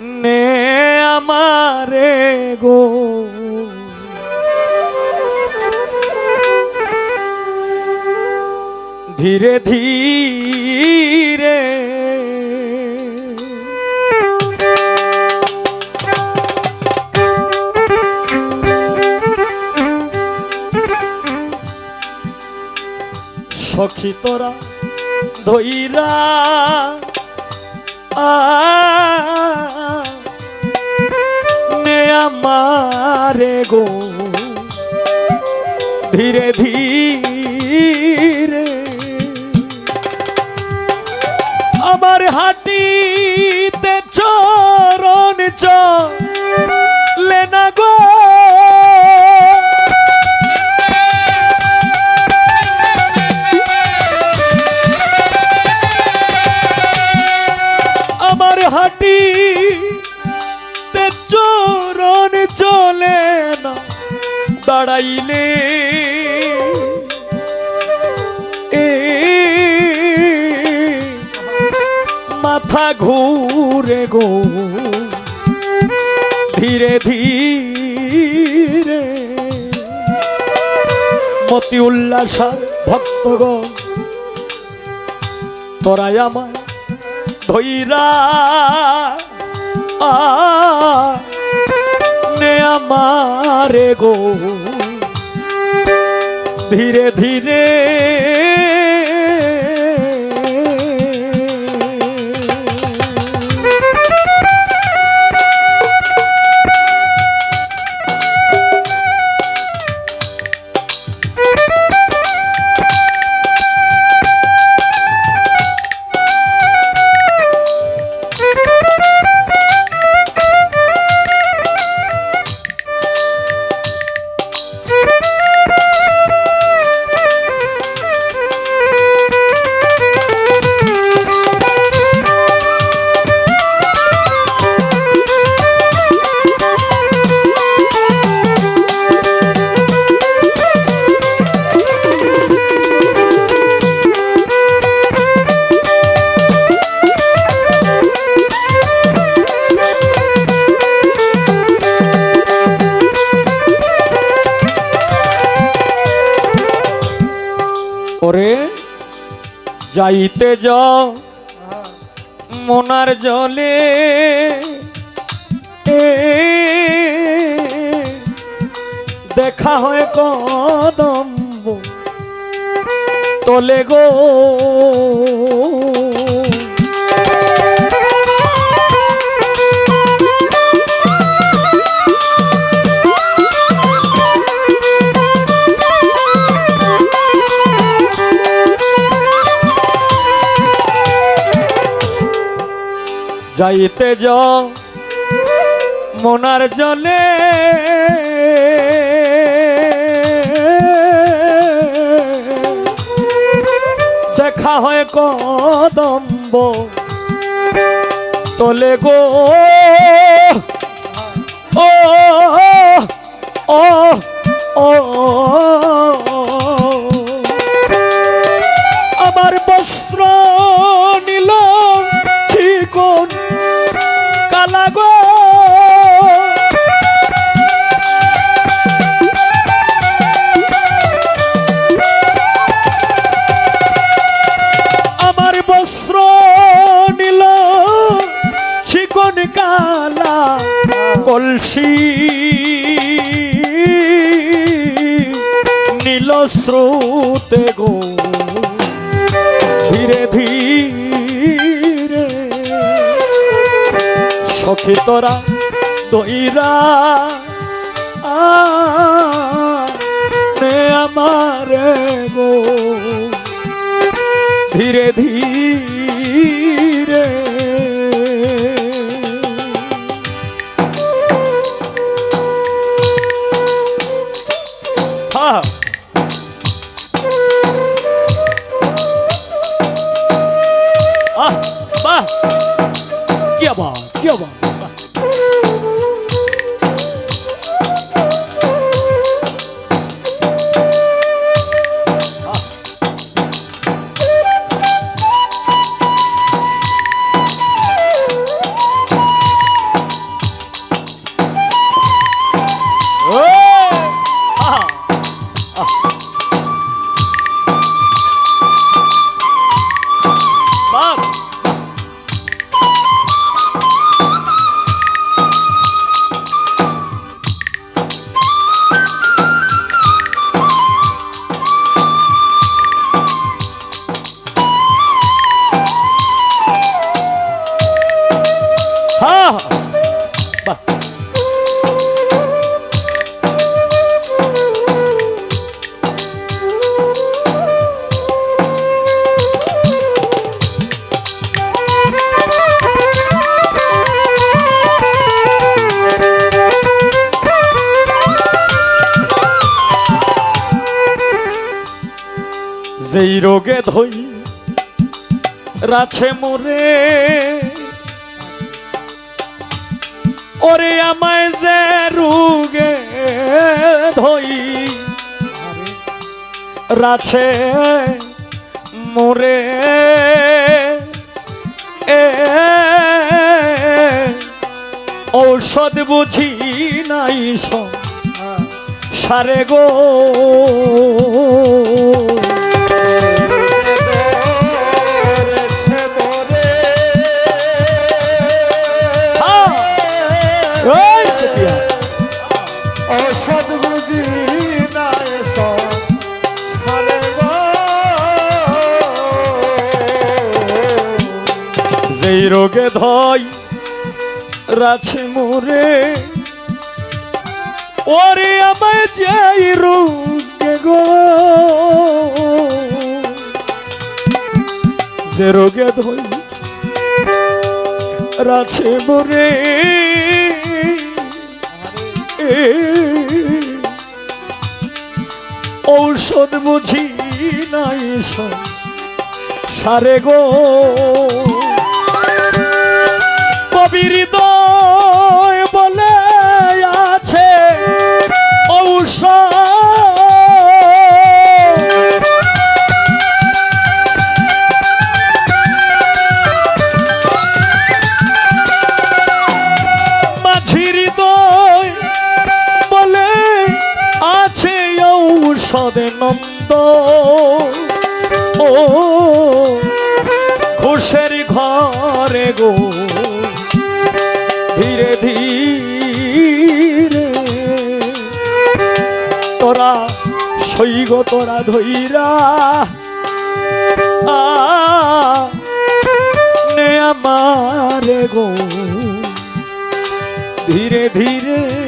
নে আমারে গো। ধীরে ধীরে সখী তোরা নে আমারে গো। ধীরে ধীরে। আমার হাটিতে আমার হাটি চরণ চলে না, দাঁড়াইলে। এ মাথা ঘুরে গো, ধীরে ধীরে। মতি উল্লাসা ভক্তগণ তোরাই আমায় ধৈরা নে আমারে গো। ধীরে ধীরে যাইতে যাও মনার জলে। দেখা হয় কদম্ব তলে গো। যাইতে য মনার জলে। দেখা হয় কদম্ব। তলে গো কলসি নীল স্রোতে গো ধীরে ধীরে। সখী তোরা তৈরা আমারে গো। ধীরে ধীরে 叫吧，叫吧。যেই রোগে ধই, রাছে মোরে। ওরে আমায় যে রোগে ধই, রাছে মোরে। এ ঔষধ বুঝি নাই সারে গো। ধই রাছে মোরে। ওরে আমায় যাই রোগে গো। যে রোগে ধই রাছে মোরে। ঔষধ বুঝি নাই সারে গো। কবির বলে আছে ঔষধ। মাঝি হৃদয় বলে আছে ঔষধ নন্দ। ও খুশের ঘরে গো ধীরে ধীরে। তোরা সৈগ তোরা ধৈরা। নে আমারে গো। ধীরে ধীরে।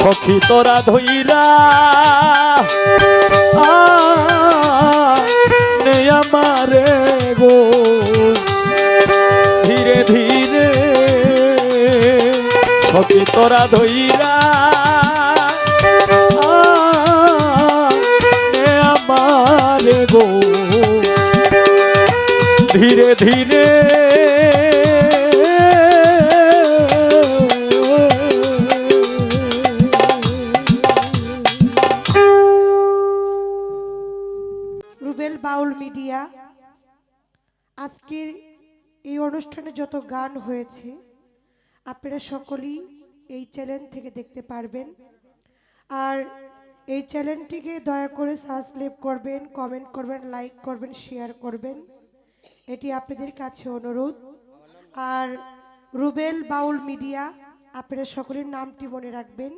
সখী তোরা ধইরা। আমারে গো। ধীরে ধীরে সখী তোরা ধইরা। আমারে গো। ধীরে ধীরে অনুষ্ঠানে যত গান হয়েছে, আপনারা সকলেই এই চ্যানেল থেকে দেখতে পারবেন। আর এই চ্যানেলটিকে দয়া করে সাবস্ক্রাইব করবেন কমেন্ট করবেন লাইক করবেন শেয়ার করবেন। এটি আপনাদের কাছে অনুরোধ। আর রুবেল বাউল মিডিয়া, আপনারা সকলের নামটি মনে রাখবেন।